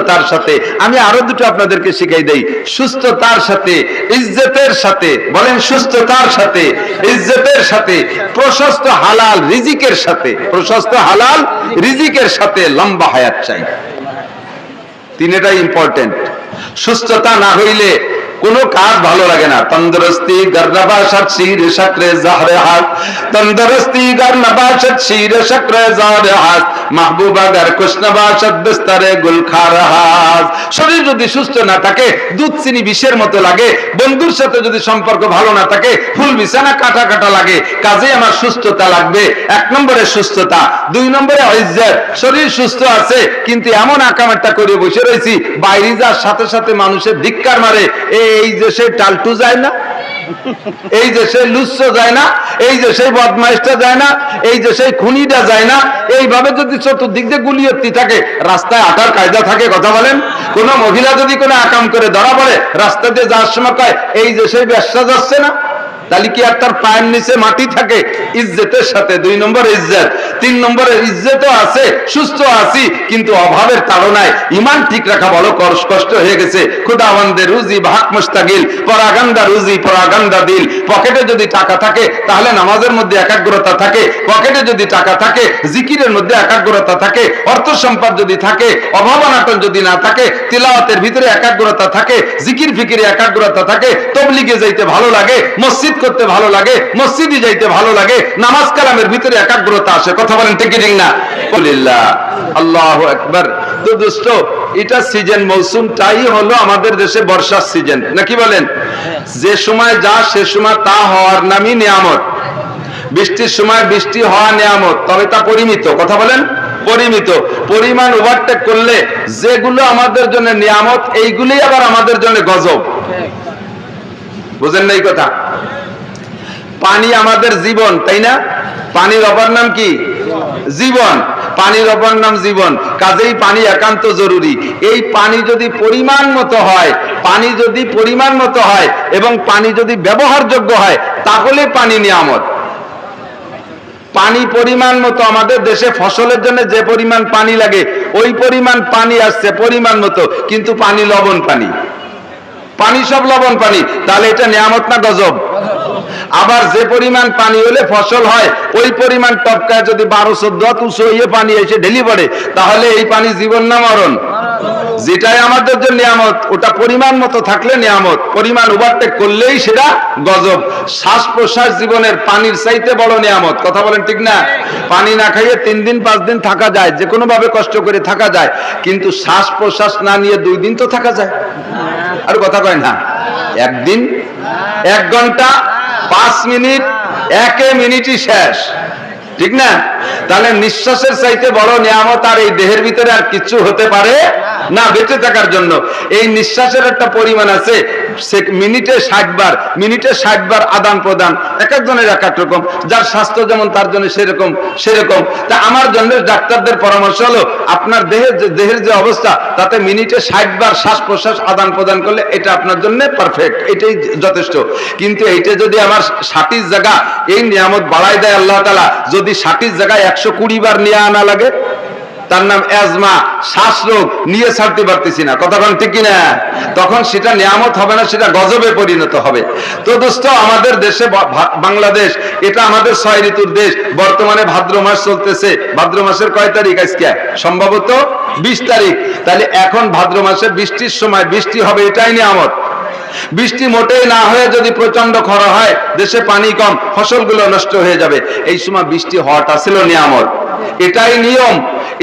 সুস্থতার সাথে। আমি আরও দুটো আপনাদেরকে শিখাই দেই। সুস্থতার সাথে, ইজ্জতের সাথে, বলেন সুস্থতার সাথে, ইজ্জতের সাথে, প্রশস্ত হালাল রিজিকের সাথে, প্রশস্ত হালাল রিজিকের সাথে লম্বা হায়াত চাই। তিনটাই ইম্পর্টেন্ট সুস্থতা না হইলে কোনো কাজ ভালো লাগে না। তন্দরস্তি গর্নবাসত শির শক্রে জাহরে হাত। তন্দরস্তি গর্নবাসত শির শক্রে জাহরে হাত। মাহবুবা গর কুশনবাসত বিস্তরে গুল খা রাহাত শরীর যদি সুস্থ না থাকে, দুধ চিনি বিষের মতো লাগে, বন্ধুর সাথে যদি সম্পর্ক ভালো না থাকে, ফুল বিছানা কাটা কাটা লাগে, কাজে আমার সুস্থতা লাগবে। এক নম্বরে সুস্থতা, দুই নম্বরে ইজ্জত। শরীর সুস্থ আছে, কিন্তু এমন আকামাটা করে বসে রয়েছি, বাইরে যার সাথে সাথে মানুষের ধিক্কার মারে। এই যে দেশে টালটু যায় না, এই দেশে লুচ্ছ যায় না, এই দেশে বদমাইশটা যায় না, এই দেশে খুনিটা যায় না, এইভাবে যদি চতুর্দিক দিয়ে গুলিয়ত্তি থাকে, রাস্তায় আটার কায়দা থাকে, কথা বলেন? কোন মহিলা যদি কোনো আকাম করে ধরা পড়ে, রাস্তা দিয়ে যাওয়ার সময় কয়, এই যে ব্যবসা যাচ্ছে না তাহলে কি আর তার পায়ের নিচে মাটি থাকে? ইজ্জতের সাথে। দুই নম্বর ইজ্জত। তিন নম্বরে ইজ্জতও আছে সুস্থ আছি, কিন্তু অভাবের তাড়নায় ইমান ঠিক রাখা বড় কষ্ট হয়ে গেছে। খুদাবন্দের রুজি ভাগ মুস্তাগিল পরাগান্দা রুজি পরাগান্দা দিল। পকেটে যদি টাকা থাকে, তাহলে নামাজের মধ্যে একাগ্রতা থাকে। পকেটে যদি টাকা থাকে, জিকিরের মধ্যে একাগ্রতা থাকে। অর্থ সম্পদ যদি থাকে, অভাব অনাটন যদি না থাকে, তিলাওয়াতের ভিতরে একাগ্রতা থাকে, জিকির ফিকিরে একাগ্রতা থাকে, তবলিগে যাইতে ভালো লাগে, মসজিদ করতে ভালো লাগে, মসজিদে যাইতে ভালো লাগে, নামাজ কালামের ভিতরে একাগ্রতা আসে। কথা বলেন ঠিক ঠিক না? আল্লাহ একবার তো দোস্ত এটা সিজন, মৌসুমটাই হলো আমাদের দেশে বর্ষার সিজন। নাকি বলেন? যে সময় যা, সে সময় তা হওয়ার নামই নিয়ামত। বৃষ্টির সময় বৃষ্টি হওয়া নিয়ামত, তবে তা পরিমিত। কথা বলেন? পরিমিত। পরিমাণ ওভারটেক করলে যেগুলো আমাদের জন্য নিয়ামত এইগুলি আবার আমাদের জন্য গজব। বুঝেন না এই কথা? পানি আমাদের জীবন, তাই না? পানির অপর নাম কি? জীবন। পানির অপর নাম জীবন। কাজেই পানি একান্ত জরুরি। এই পানি যদি পরিমাণ মতো হয়, পানি যদি পরিমাণ মতো হয় এবং পানি যদি ব্যবহারযোগ্য হয়, তাহলে পানি নিয়ামত। পানি পরিমাণ মতো আমাদের দেশে ফসলের জন্য যে পরিমাণ পানি লাগে, ওই পরিমাণ পানি আসছে পরিমাণ মতো, কিন্তু পানি লবণ পানি। পানি সব লবণ পানি। তাহলে এটা নিয়ামত না গজব? আবার যে পরিমাণ পানি হলে ফসল হয়, ওই পরিমাণ টপকায় যদি বারো চোদ্দ তুষো ইয়ে পানি এসে ঢেলি পড়ে, তাহলে এই পানি জীবন না মরণ। যেটাই আমাদের জন্য নিয়ামত, ওটা পরিমাণ মতো থাকলে নিয়ামত, পরিমাণ ওভারটেক করলেই সেটা গজব। শ্বাস প্রশ্বাস জীবনের পানির চাইতে বড় নিয়ামত, কথা বলেন ঠিক না? পানি না খাইয়ে তিন দিন, পাঁচ দিন থাকা যায় যে কোনো ভাবে কষ্ট করে থাকা যায়, কিন্তু শ্বাস প্রশ্বাস না নিয়ে দুই দিন তো থাকা যায়। আর কথা কয় না? একদিন, এক ঘণ্টা পাঁচ মিনিট, একে মিনিটই শেষ। ঠিক না? তাহলে নিঃশ্বাসের চাইতে বড় নিয়ামত আর এই দেহের ভিতরে আর কিছু হতে পারে না, বেঁচে থাকার জন্য। এই নিঃশ্বাসের একটা পরিমাণ আছে, সে- মিনিটে ষাট বার মিনিটে ষাট বার আদান প্রদান, এক একজনের এক এক রকম। যার স্বাস্থ্য যেমন তার জন্য সেরকম সেরকম। তা আমার জন্য ডাক্তারদের পরামর্শ হলো, আপনার দেহের যে দেহের যে অবস্থা, তাতে মিনিটে ষাট বার শ্বাস প্রশ্বাস আদান প্রদান করলে এটা আপনার জন্য পারফেক্ট এটাই যথেষ্ট। কিন্তু এইটা যদি আমার ষাটির জায়গা, এই নিয়ামত বাড়াই দেয় আল্লাহ তালা যদি ষাটির জায়গায় একশো কুড়ি বার নিয়ে আনা লাগে তার নাম অ্যাজমা শ্বাস রোগ নিয়ে ছাড়তে পারতেছি না। বলেন ঠিক কিনা? তখন সেটা নিয়ামত হবে না, সেটা গজবে পরিণত হবে। তো দোস্ত, আমাদের দেশে বাংলাদেশ, এটা আমাদের ছয় ঋতুর দেশ। বর্তমানে ভাদ্র মাস চলতেছে। ভাদ্র মাসের কয় তারিখ আজকে? সম্ভবত বিশ তারিখ। তাহলে এখন ভাদ্র মাসে বৃষ্টির সময় বৃষ্টি হবে, এটাই নিয়ামত। বৃষ্টি মোটেই না হয়ে যদি প্রচণ্ড খরা হয়, দেশে পানি কম, ফসলগুলো নষ্ট হয়ে যাবে। এই সময় বৃষ্টি হওয়াটা ছিল নিয়ামত। এটাই নিয়ম।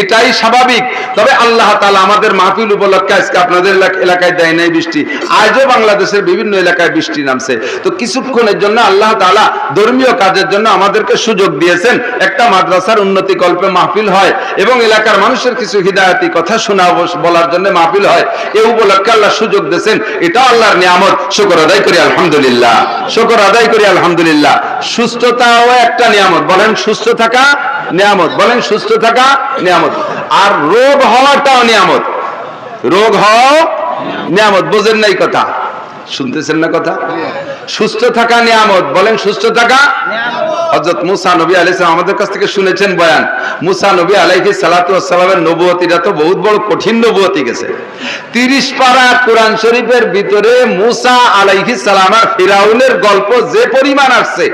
এটাই স্বাভাবিক। তবে আল্লাহ তালা আমাদের মাহফিল উপলক্ষে আজকে আপনাদের এলাকায় দেয় নাই বৃষ্টি। আজও বাংলাদেশের বিভিন্ন এলাকায় বৃষ্টি নামছে। তো কিছুক্ষণের জন্য আল্লাহ তালা ধর্মীয় কাজের জন্য আমাদেরকে সুযোগ দিয়েছেন। একটা মাদ্রাসার উন্নতি কল্পে মাহফিল হয় এবং এলাকার মানুষের কিছু হৃদায়তি কথা শোনা বলার জন্য মাহফিল হয়। এ উপলক্ষে আল্লাহ সুযোগ দিয়েছেন। এটা আল্লাহর নিয়ামত। শুকর আদায় করি, আলহামদুলিল্লাহ। শুকর আদায় করি, আলহামদুলিল্লাহ। সুস্থতাও একটা নিয়ামত। বলেন সুস্থ থাকা নিয়ামত। বলেন সুস্থ থাকা নিয়ামত। আর রোগ হওয়াটাও নিয়ামত। রোগ হওয়াও নিয়ামত, বোঝেন নাই কথা? শুনতেছেন না কথা? সুস্থ থাকা নিয়ামত, বলেন সুস্থ থাকা? হজরত মুসা নবী সালাম আমাদের কাছ থেকে শুনেছেন বয়ান। মুসা নবী আলাইহিস সালাতু ওয়াসসালামের নবুয়তিটা তো বহুত বড় কঠিন নবুয়তি গেছে। 30 পারা কোরআন শরীফের ভিতরে মুসা আলাইহিস সালাম আর ফিরাউনের গল্প যে পরিমাণ আসছে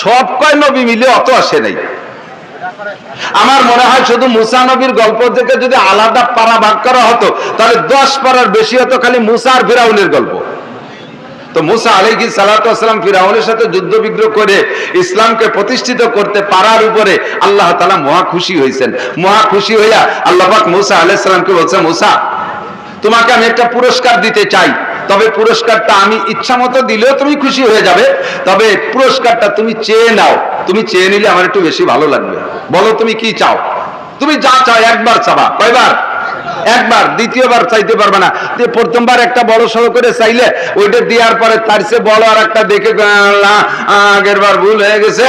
সব কয় নবী মিলে অত আসে নাই। আমার মনে হয় শুধু মুসা নবীর গল্প থেকে যদি আলাদা পারা ভাগ করা হতো, তাহলে দশ পারার বেশি হতো খালি মুসা আর ফিরাউনের গল্প। তো মুসা আলাইহি সালাম ফিরাউনের সাথে যুদ্ধ বিগ্রহ করে ইসলামকে প্রতিষ্ঠিত করতে পারার উপরে আল্লাহ তালা মহা খুশি হয়েছেন। মহা খুশি হইয়া আল্লাহ মুসা আলাইহিস সালামকে বলছে, মুসা, তোমাকে আমি একটা পুরস্কার দিতে চাই। তবে পুরস্কারটা আমি ইচ্ছা মতো দিলেও তুমি খুশি হয়ে যাবে। তবে পুরস্কারটা তুমি চেয়ে নাও। তুমি চেয়ে নিলে আমার একটু বেশি ভালো লাগবে। বলো তুমি কি চাও? তুমি যা চাও একবার চাবা। কয়বার? একবার। দ্বিতীয়বার চাইতে পারবে না। যে প্রথমবার একটা বড় সড়ো করে চাইলে ওইটা দেওয়ার পরে তার সে বড় আর একটা দেখে আগের বার ভুল হয়ে গেছে।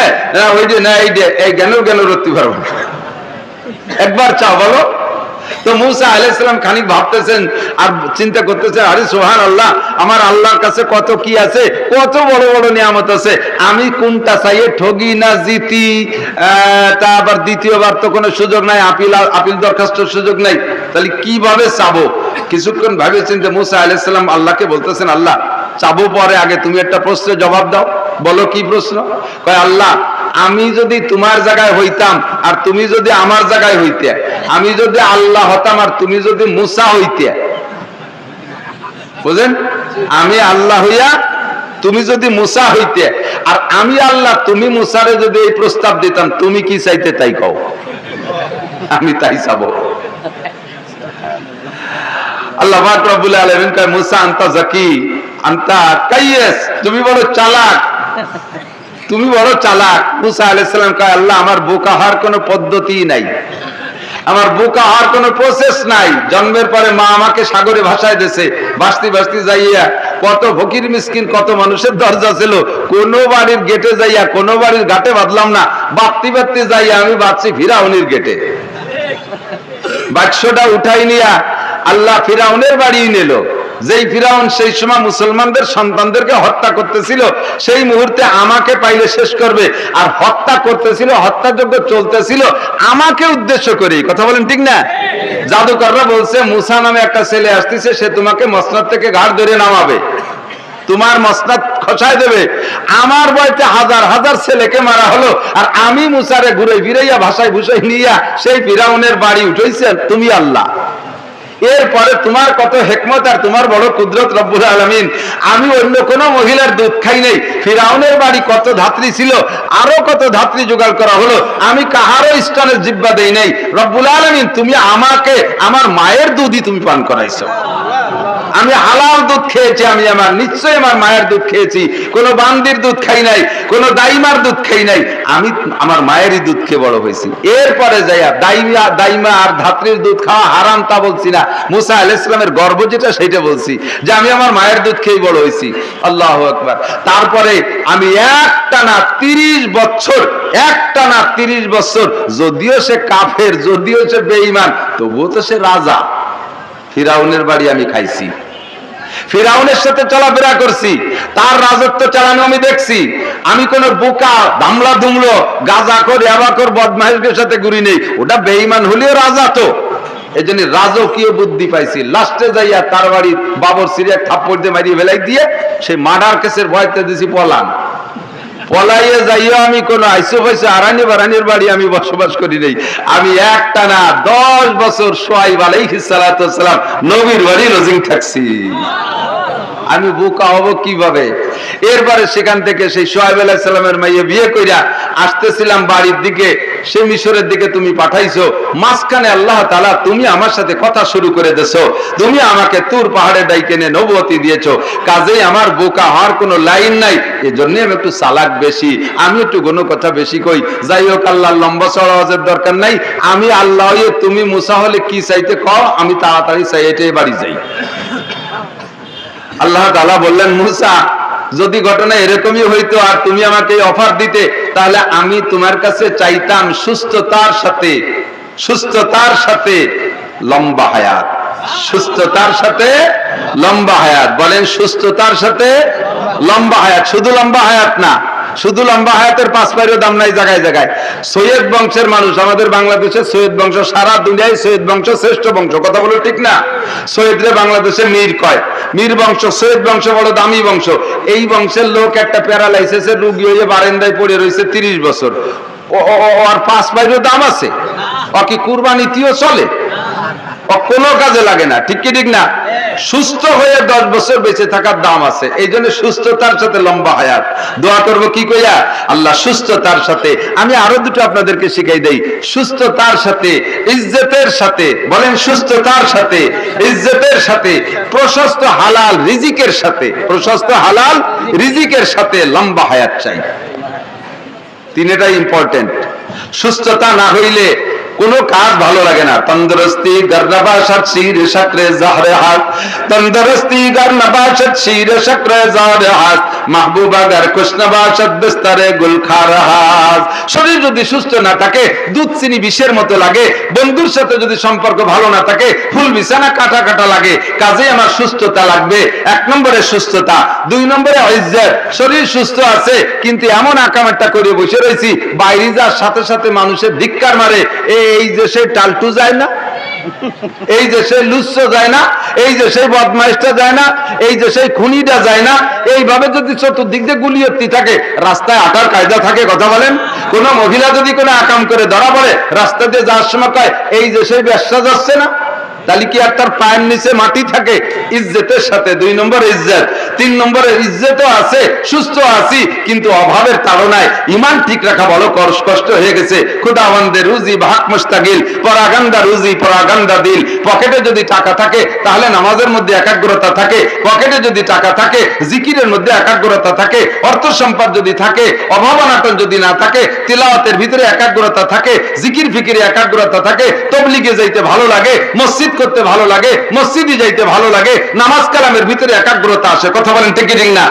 ওই যে না, এই যে, এই জ্ঞান জ্ঞান রত্তি পারব না একবার চাও, বলো। তো মুসা আলাইসালাম খানিক ভাবতেছেন আর চিন্তা করতেছেন আরে সোহান আল্লাহ আমার আল্লাহর কাছে কত কি আছে? কত বড় বড় নিয়ামত আছে? আমি কোনটা চাইয়ে ঠগি না জিতি? তা আবার দ্বিতীয়বার তো কোনো সুযোগ নাই, আপিল আপিল দরখাস্তর সুযোগ নাই। তাহলে কীভাবে চাবো? কিছুক্ষণ ভাবেছেন যে মুসা আলাইসালাম আল্লাহকে বলতেছেন, আল্লাহ, চাবো পরে আগে তুমি একটা প্রশ্নের জবাব দাও। বলো কি প্রশ্ন? কয়, আল্লাহ, আমি যদি তোমার জায়গায় হইতাম আর তুমি যদি আমার জায়গায় হইতে আমি যদি আল্লাহ হতাম আর তুমি যদি মুসা হইতে। বুঝেন? আমি আল্লাহ হইয়া তুমি যদি মুসা হইতে, আর আমি আল্লাহ তুমি মুসারে যদি এই প্রস্তাব দিতাম, তুমি কি চাইতে তাই কও? আমি তাই চাবো। আল্লাহ রব্বুল আলামিন কয়, মুসা আনতা জাকি, আনতা কাইয়েস তুমি বড় চালাক। তুমি বড় চালাক। মুসা আলাইহিস সালাম কয়, আল্লাহ, আমার বোকা হওয়ার কোনো পদ্ধতি নাই। আমার বোকা আর কোনো প্রসেস নাই। জন্মের পরে মা আমাকে সাগরে ভাসায় দেশে ভাসতি ভাসতি যাইয়া কত ফকির মিসকিন, কত মানুষের দরজা ছিল। কোন বাড়ির গেটে যাইয়া, কোন বাড়ির ঘাটে বাঁধলাম না। বাড়তি বাড়তি যাইয়া আমি বাঁচছি ফিরাউনির গেটে বাক্সটা উঠাই নিয়া আল্লাহ ফিরাউনের বাড়ি নিল। যেই ফিরাউন সেই সময় মুসলমানদের সন্তানদেরকে হত্যা করতেছিল, সেই মুহূর্তে আমাকে পাইলে শেষ করবে। আর হত্যা করতেছিল হত্যাযোগ্য চলতেছিল, আমাকে উদ্দেশ্য করে। কথা বলেন ঠিক না? জাদুকররা বলছে, মুসা নামে একটা ছেলে আসতেছে, সে তোমাকে মসনাদ থেকে ঘাড় ধরে নামাবে। তোমার মসনাদ খসায় দেবে। আমার বয়তে হাজার হাজার ছেলেকে মারা হলো, আর আমি মুসারে ঘুরে ফিরাইয়া, ভাষায় ভুষাই নিয়া সেই ফিরাউনের বাড়ি উঠেছেন তুমি আল্লাহ। এরপরে তোমার কত হেকমত আর তোমার বড় কুদরত রব্বুল আলমিন। আমি অন্য কোনো মহিলার দুধ খাই নাই। ফিরাউনের বাড়ি কত ধাত্রী ছিল, আরও কত ধাত্রী জোগাড় করা হলো, আমি কাহারও স্তনের জিব্বা দেই নাই। রব্বুল আলমিন, তুমি আমাকে, আমার মায়ের দুধই তুমি পান করাইছো। আমি হালাল দুধ খেয়েছি, আমি আমার নিশ্চয়ই আমার মায়ের দুধ খেয়েছি। কোন বান্দির দুধ খাই নাই, কোন দাইমার দুধ খাই নাই। আমি আমার মায়েরই দুধ খেয়ে বড় হয়েছি। এরপরে যাইয়া দাইমা দাইমা আর ধাত্রীর দুধ খাওয়া হারাম তা বলছি না। মুসা আল ইসলামের গর্ব যেটা, সেটা বলছি যে আমি আমার মায়ের দুধ খেয়ে বড় হয়েছি। আল্লাহ একবার তারপরে আমি একটা না তিরিশ বছর একটা না তিরিশ বছর, যদিও সে কাফের, যদিও সে বেঈমান, তবুও তো সে রাজা। ফিরাউনের বাড়ি আমি খাইছি। ফিরাউনের সাথে চলাফেরা করছি, তার রাজত্ব চালানো আমি দেখছি। আমি কোন বোকা দামলা দুমলো গাজা কর ইয়াবাকর বদমাহের সাথে ঘুরি নেই। ওটা বেঈমান হলেও রাজা তো। এই জন্য রাজকীয় বুদ্ধি পাইছি। লাস্টে যাইয়া তার বাড়ি বাবর সিরিয়া থাপ্পড় দিয়ে মারিয়ে ফেলাই দিয়ে, সেই মার্ডার কেসের ভয়তে দিছি পলান। পলাইয়ে যাইও আমি কোনো আইসো পাইসো আরানি বারানির বাড়ি আমি বসবাস করি নাই। আমি একটা না, দশ বছর সোয়াইব বালাই সালাম নবীর বাড়ি রোজিং থাকছি। আমি বোকা হব কীভাবে? এরপরে সেখান থেকে সেই সোহাইব আলাইহিস মাইয়ে বিয়ে কইরা আসতেছিলাম বাড়ির দিকে। সে মিশরের দিকে তুমি পাঠাইছো। মাঝখানে আল্লাহ তাআলা তুমি আমার সাথে কথা শুরু করে দেছো। তুমি আমাকে তুর পাহাড়ে ডাইকে নিয়ে নবুয়তি দিয়েছ। কাজেই আমার বোকা হওয়ার কোনো লাইন নাই। এজন্য আমি একটু চালাক বেশি। আমি একটু কোনো কথা বেশি কই। যাই হোক আল্লাহ লম্বা সরাজের দরকার নাই। আমি আল্লাহ তুমি মুসা হলে কি চাইতে কও? আমি তাড়াতাড়ি চাই এটাই বাড়ি যাই। আল্লাহ তালা বললেন, মুসা যদি ঘটনা এরকমই হইতো আর তুমি আমাকে অফার দিতে, তাহলে আমি তোমার কাছে চাইতাম সুস্থতার সাথে সুস্থতার সাথে লম্বা হায়াত। সুস্থতার সাথে লম্বা হায়াত। বলেন সুস্থতার সাথে লম্বা হায়াত। শুধু লম্বা হায়াত না শুধু লম্বা হায়াতের পাঁচ পায়েরও দাম নাই জায়গায় জায়গায়। সৈয়দ বংশের মানুষ, আমাদের বাংলাদেশের সৈয়দ বংশ, সারা দুনিয়ায় সৈয়দ বংশ শ্রেষ্ঠ বংশ, কথা বলো ঠিক না? সৈয়দরে বাংলাদেশে মীর কয়? মীর বংশ, সৈয়দ বংশ বড় দামি বংশ। এই বংশের লোক একটা প্যারালাইসিসের রুগী হয়ে বারেন্দায় পড়ে রয়েছে তিরিশ বছর। ওর পাঁচ পায়েরও দাম আছে? ও কি কুরবানিতিও চলে? কোনো কাজে লাগে না। ঠিক কি ঠিক না? সুস্থ হয়ে দশ বছর বেঁচে থাকার দাম আছে। এই জন্য সুস্থতার সাথে লম্বা হায়াত। দোয়া করব কি কইয়া? আল্লাহ সুস্থতার সাথে আমি আরও দুটো আপনাদেরকে শিখাই দেই। সুস্থতার সাথে ইজ্জতের সাথে। বলেন সুস্থতার সাথে ইজ্জতের সাথে প্রশস্ত হালাল রিজিকের সাথে। প্রশস্ত হালাল রিজিকের সাথে লম্বা হায়াত চাই। তিনটাই ইম্পর্টেন্ট সুস্থতা না হইলে কোনো কাজ ভালো লাগে না। তন্দরস্তি গর্নবাসত শির শক্রে জাহরে হাত। তন্দরস্তি গর্নবাসত শির শক্রে জাহরে হাত। মাহবুবা গর কুশনবাসত বিস্তরে গুল খারহাস শরীর যদি সুস্থ না থাকে, দুধ চিনি বিষের মতো লাগে, বন্ধুর সাথে যদি সম্পর্ক ভালো না থাকে, ফুল বিছানা কাটা কাটা লাগে, কাজে আমার সুস্থতা লাগবে। এক নম্বরে সুস্থতা, দুই নম্বরে ইজ্জত। শরীর সুস্থ আছে, কিন্তু এমন আকামাটা করে বসে রয়েছি, বাইরে যাওয়ার সাথে সাথে মানুষের ধিক্কার মারে। এই দেশে টালটু যায় না এই দেশে লুচ্ছ যায় না, এই দেশে বদমাইশটা যায় না, এই দেশে খুনিটা যায় না, এইভাবে যদি চতুর্দিক দিয়ে গুলিয়ত্তি থাকে, রাস্তায় আটার কায়দা থাকে, কথা বলেন? কোন মহিলা যদি কোনো আকাম করে ধরা পড়ে, রাস্তা দিয়ে যাওয়ার সময় কয়, এই দেশে ব্যবসা যাচ্ছে না? তাহলে কি আর তার পায়ের নিচে মাটি থাকে? ইজ্জতের সাথে। দুই নম্বর ইজ্জত। তিন নম্বরে ইজ্জতও আছে সুস্থ আছি, কিন্তু অভাবের তাড়নায় ইমান ঠিক রাখা কর- কষ্ট হয়ে গেছে। খুদাবন্দের রুজি ভাগ মুস্তাগিল পরাগান্দা রুজি পরাগান্দা দিল। পকেটে যদি টাকা থাকে, তাহলে নামাজের মধ্যে একাগ্রতা থাকে। পকেটে যদি টাকা থাকে, জিকিরের মধ্যে একাগ্রতা থাকে। অর্থ সম্পদ যদি থাকে, অভাব অনাটন যদি না থাকে, তিলাওয়াতের ভিতরে একাগ্রতা থাকে, জিকির ফিকিরে একাগ্রতা থাকে, তবলিগে যাইতে ভালো লাগে, মসজিদ করতে ভালো লাগে, মসজিদে যাইতে ভালো লাগে, নামাজ কালামের ভিতরে একাগ্রতা আসে। কথা বলেন ঠিক না?